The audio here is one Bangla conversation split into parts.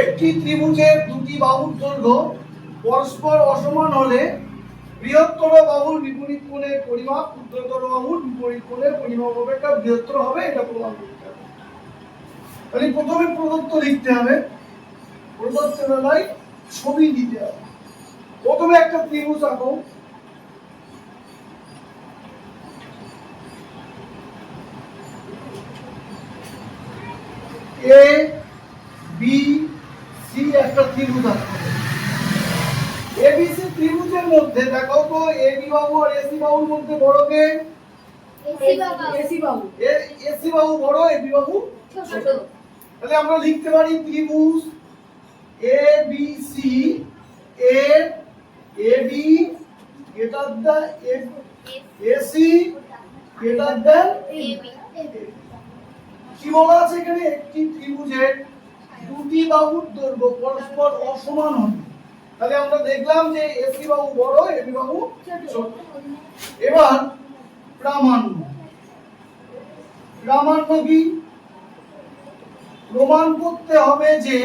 একটি ত্রিভুজের দুটি বাহুর দৈর্ঘ্য, পরস্পর অসমান হলে বৃহত্তর বাহুর বিপরীত কোণের পরিমাপ ক্ষুদ্রতর বাহুর বিপরীত কোণের পরিমাপ অপেক্ষা বৃহত্তর হবে, এটা প্রমাণ করতে হবে। তাহলে প্রথমে প্রদত্ত লিখতে হবে প্রদত্ত বেলায় ছবি দিতে হবে। প্রথমে একটা ত্রিভুজ আঁকো। এ ত্রিভুজ এবিসি ত্রিভুজের মধ্যে দেখো তো এ বি বাহু আর এসি বাহুর মধ্যে বড় কে? এসি বাবু। এসি বাহু বড় এবি বাহু ছোট তাহলে আমরা লিখতে পারি ত্রিভুজ এ বি সি এর A B greater the AC greater than কি বলা আছে এখানে? একটি ত্রিভুজের দুটি বাহুর দৈর্ঘ্য পরস্পর অসমান হবে। তাহলে আমরা দেখলাম যে এসি বাহু বড় এবি বাহু ছোট। এবার প্রামাণ্য। প্রামাণ্য কি? প্রমাণ করতে হবে যে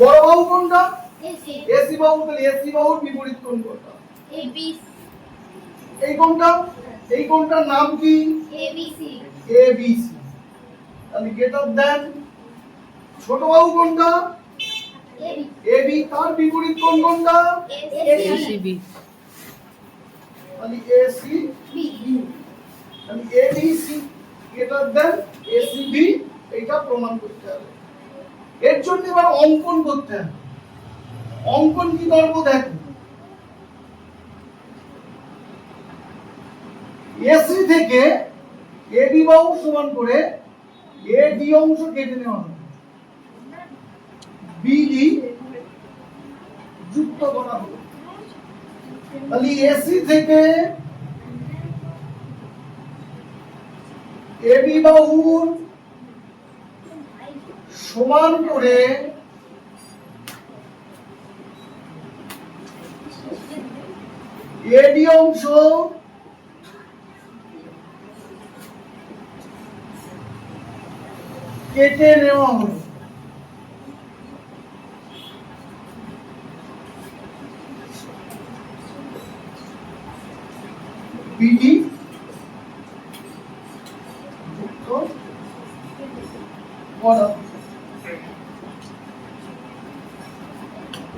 বড় বাহু কোনটা? এসি বাহু তাহলে এসি বাহুর বিপরীত কোণ কোনটা? এই কোনটা? এই কোনটার নাম কি? এ বি সি তাহলে গ্রেটার দেন। ছোট বাহু কোনটা? এ বি তার বিপরীত কোণ কোনটা? এসিবি তাহলে এ সি তাহলে A B C greater than. A C B এটা প্রমাণ করতে হবে। এর জন্য এবার অঙ্কন করতে হবে। অঙ্কন কি করব দেখো। এসি থেকে এ বাহু সমান করে এ ডি অংশ কেটে নেওয়া হবে। বিডি যুক্ত করা হবে। তাহলে এসি থেকে এ বি বাহুর সমান করে এডি অংশ কেটে নেওয়া হলো বিডি।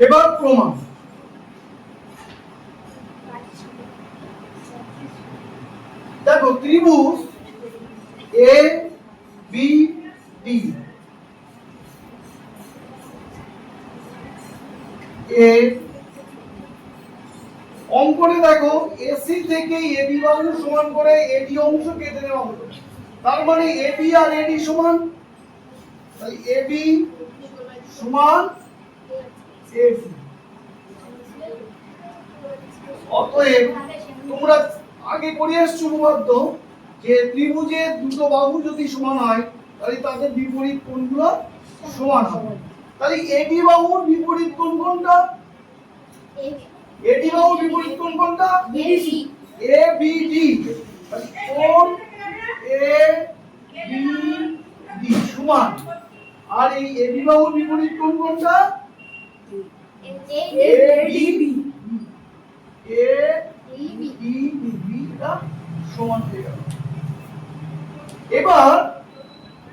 এবার প্রমাণ দেখো ত্রিভুজ এ বি ডি এ, অঙ্কনে দেখো এসি থেকে এবি বাহু সমান করে এডি অংশ কেটে নেওয়া হলো। তার মানে এবি আর এডি সমান, তাই এবি সমান এডি অতএব তোমরা আগে করে এসছো উপপাদ্য যে ত্রিভুজের দুটো বাহু যদি সমান হয়, তাহলে তাদের বিপরীত কোণগুলো সমান হবে। তাহলে এডি বাহুর বিপরীত কোণ কোনটা? এডি বাহুর বিপরীত কোণ কোনটা? BDC A B D. কোণ এ বি ডি? সমান। আর এই এবি বাহুর বিপরীত কোণ কোনটা? এডিবি এ বি বি টা সমান হয়ে গেল। এবার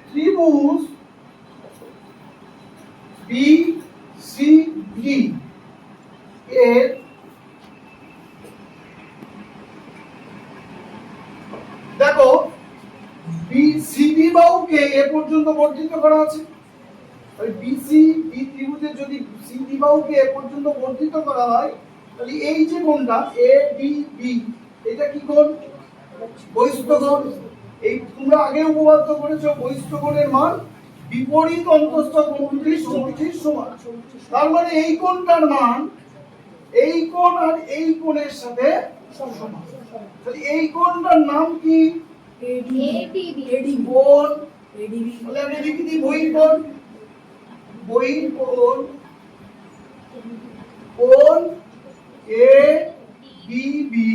ত্রিভুজ বি সি ডি এর দেখো বি সি ডি বাহুকে এ পর্যন্ত বর্ধিত করা আছে। ওই বিসি বি ত্রিভুজের যদি সি ডি বাহুকে এ পর্যন্ত বর্ধিত করা হয়, তাহলে এই যে কোণটা এ বি বি এটা কি কোণ? বহিস্থ কোণ। এই তোমরা আগে উপপাদ্য করেছ বহিস্থ কোণের মান। বিপরীত অন্তস্থ কোণটির সমষ্টির সমান। তার মানে এই কোণটার মান এই কোণ আর এই কোণের সাথে সমান তাহলে এই কোণটার নাম কি? এডিবি কোণ। এডিবি তাহলে আমি লিখে দিই বহির্কোণ বহির্কোণ কোণ। এ বি বি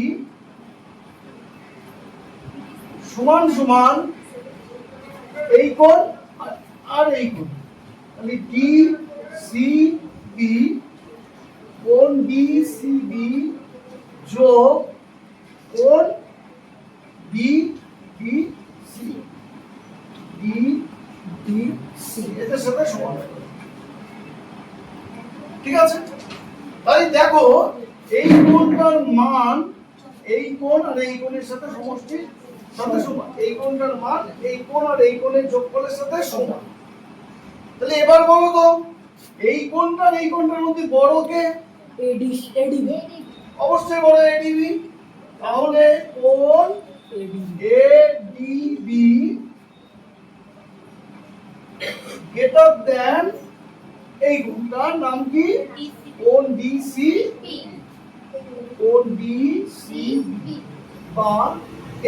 সমান সমান এই কোণ আর- এই কোণ তাহলে ডি সি বি কোণ ডি সি বি যোগ কোণ B B C D D C এদের সাথে সমান। ঠিক আছে? তাই দেখো, এই কোণটার মান, এই কোণ আর এই কোণের সাথে সমষ্টি সাথে সমান। এই কোণটার মান, এই কোণ আর এই কোণের যোগফলের সাথে সমান। তাহলে এবার বলো তো এই কোণটা আর এই কোণটার মধ্যে বড় কে? এডি এডিবি অবশ্যই বড় এডিবি তাহলে কোণ এডিবি এডিবি গ্রেটার দ্যান এই কোণটার নাম কি? কোণ ডিসি কোণ ডিসি বা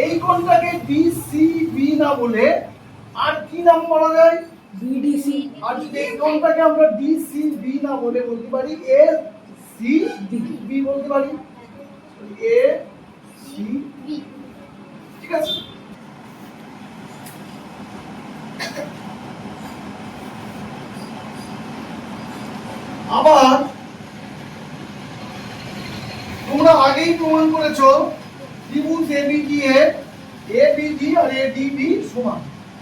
এই কোণটাকে ডিসিবি না বলে আর কি নাম বলা যায়? বিডিসি আর যদি এই কোণটাকে আমরা ডিসিবি না বলে বলতে পারি এ সি বি বলতে পারি। এ সি ঠিক আছে? আবার তোমরা আগেই প্রমাণ করেছ, ত্রিভুজ এবিডি এর এবিডি আর এডিবি সমান।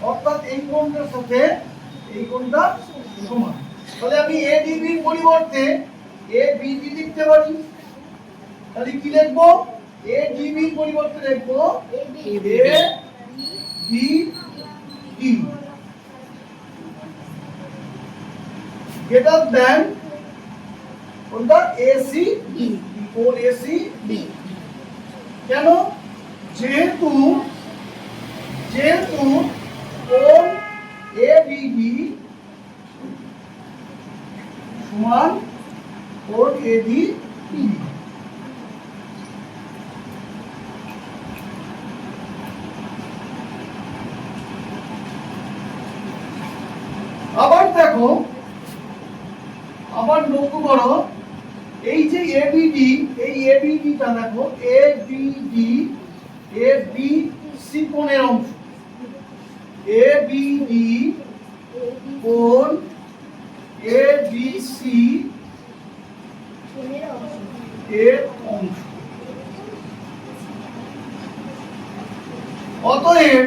অর্থাৎ এই কোণটার সাথে এই কোণটা সমান। তাহলে আমি এডিবি এর পরিবর্তে এবিডি লিখতে পারি। তাহলে কি লিখব? এডিবি এর পরিবর্তে লিখব A B D greater than কোনটা? এসি বি কোন বি কেন? যেহেতু কোন এ বি ডি সমান কোন এ বি ডি আবার দেখো, আবার লক্ষ্য করো, এই যে এবিডি এই এবিডিটা দেখো এ এবিডি এ বি সি কোণের অংশ। এবিডি কোণ এ বি সি এর অংশ। অতএব,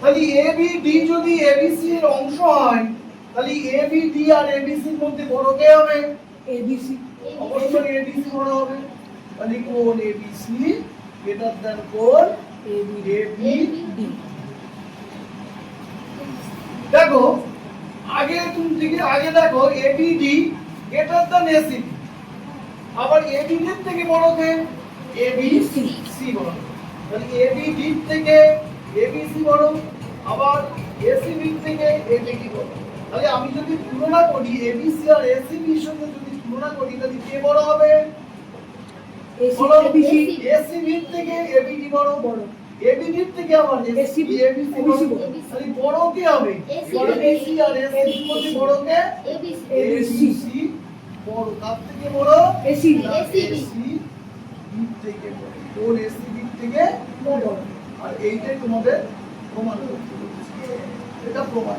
তাহলে এবিডি যদি এবিসি এর অংশ হয় তাহলে এবিডি আর এবিসি এর মধ্যে বড় কে হবে এবিসি অবশ্যই এবিসি বড় হবে তাহলে কোণ এবিসি গ্রেটার দ্যান কোণ এবি এবি ডি দেখো আগে তুমি দিকে আগে দেখো A B ABD greater than ACB আবার এ এবিডি এর থেকে বড় কে এবিসি সি সি বড় তাহলে এ এবিডি থেকে এবিসি বড় আবার এসিবি থেকে এ এবিডি বড় তাহলে আমি যদি তুলনা করি এবিসি আর এসিবি সঙ্গে যদি তুলনা করি তাহলে কে বড় হবে এসি বলো এবিসি থেকে এবিডি বড় বড় এবিডি থেকে আবার এসিবি এবিসি বড়। বড় তাহলে বড় কে হবে এসি আর এসিবি মধ্যে বড় কে এবিসি বড় তার থেকে বড় এসি না, থেকে বড় ওর এসিবি থেকে বড় আর এইটাই তোমাদের প্রমাণ করতে এটা প্রমাণ